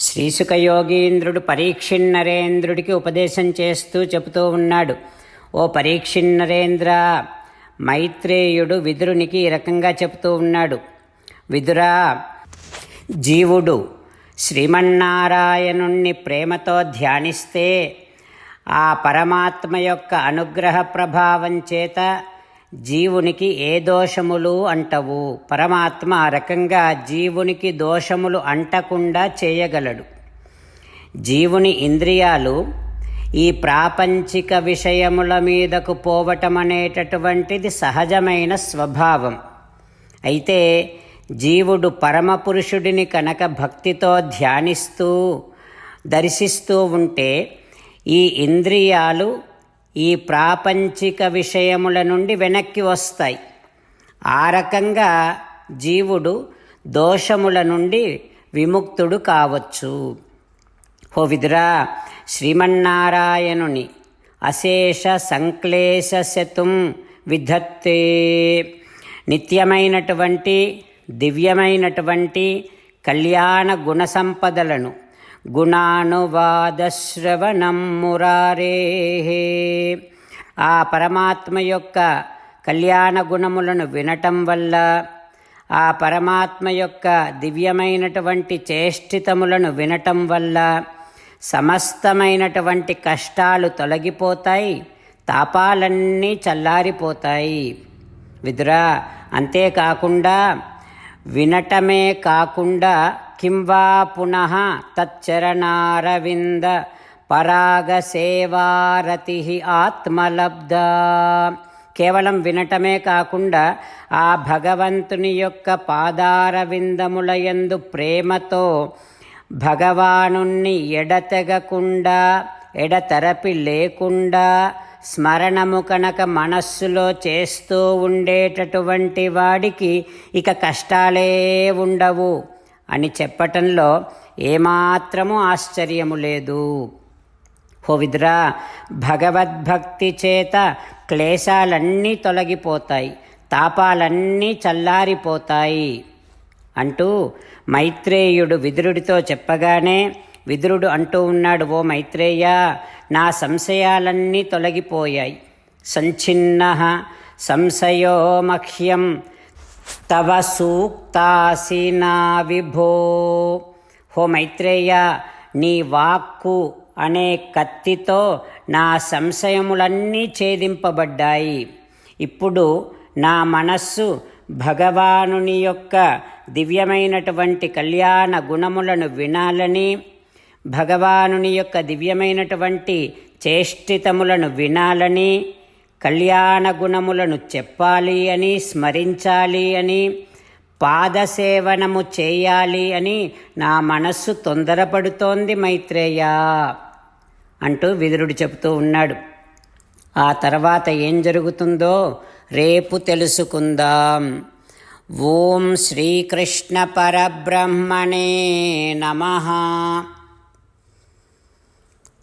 శ్రీసుఖయోగీంద్రుడు పరీక్షిన్నరేంద్రుడికి ఉపదేశం చేస్తూ చెబుతూ ఉన్నాడు. ఓ పరీక్షిన్నరేంద్ర మైత్రేయుడు విదురునికి ఈ రకంగా చెబుతూ ఉన్నాడు. విదురా జీవుడు శ్రీమన్నారాయణుణ్ణి ప్రేమతో ధ్యానిస్తే ఆ పరమాత్మ యొక్క అనుగ్రహ ప్రభావం చేత జీవునికి ఏ దోషములు అంటవు? పరమాత్మ ఆ రకంగా జీవునికి దోషములు అంటకుండా చేయగలడు. జీవుని ఇంద్రియాలు ఈ ప్రాపంచిక విషయముల మీదకు పోవటం అనేటటువంటిది సహజమైన స్వభావం. అయితే జీవుడు పరమపురుషుడిని కనుక భక్తితో ధ్యానిస్తూ దర్శిస్తూ ఉంటే ఈ ఇంద్రియాలు ఈ ప్రాపంచిక విషయముల నుండి వెనక్కి వస్తాయి. ఆ రకంగా జీవుడు దోషముల నుండి విముక్తుడు కావచ్చు. హో విదురా శ్రీమన్నారాయణుని అశేష సంక్లేశ శతుం విధత్తే. నిత్యమైనటువంటి దివ్యమైనటువంటి కళ్యాణ గుణ సంపదలను గుణానువాదశ్రవణం మురారే ఆ పరమాత్మ యొక్క కళ్యాణ గుణములను వినటం వల్ల ఆ పరమాత్మ యొక్క దివ్యమైనటువంటి చేష్టితములను వినటం వల్ల సమస్తమైనటువంటి కష్టాలు తొలగిపోతాయి తాపాలన్నీ చల్లారిపోతాయి. విదురా అంతేకాకుండా వినటమే కాకుండా కింవా పునః తచ్చరణారవింద పరాగసేవారతి ఆత్మలబ్ధ కేవలం వినటమే కాకుండా ఆ భగవంతుని యొక్క పాదారవిందములయందు ప్రేమతో భగవానుణ్ణి ఎడతెగకుండా ఎడతెరపి లేకుండా స్మరణము కనుక మనస్సులో చేస్తూ ఉండేటటువంటి వాడికి ఇక కష్టాలే ఉండవు. అని చెప్పటంలో ఏమాత్రము ఆశ్చర్యము లేదు. హోవిద్రా భగవద్భక్తి చేత క్లేశాలన్నీ తొలగిపోతాయి తాపాలన్నీ చల్లారిపోతాయి అంటూ మైత్రేయుడు విదురుడితో చెప్పగానే విదురుడు అంటూ ఉన్నాడు ఓ మైత్రేయ నా సంశయాలన్నీ తొలగిపోయాయి. సంచిన్న సంశయో మహ్యం తవ సూక్తాసినా విభో. హో మైత్రేయ నీ వాక్కు అనే కత్తితో నా సంశయములన్నీ ఛేదింపబడ్డాయి. ఇప్పుడు నా మనస్సు భగవానుని యొక్క దివ్యమైనటువంటి కళ్యాణ గుణములను వినాలని భగవానుని యొక్క దివ్యమైనటువంటి చేష్టితములను వినాలని కళ్యాణ గుణములను చెప్పాలి అని స్మరించాలి అని పాదసేవనము చేయాలి అని నా మనస్సు తొందరపడుతోంది మైత్రేయ అంటూ విదురుడు చెబుతూ ఉన్నాడు. ఆ తర్వాత ఏం జరుగుతుందో రేపు తెలుసుకుందాం. ఓం శ్రీకృష్ణ పరబ్రహ్మణే నమ.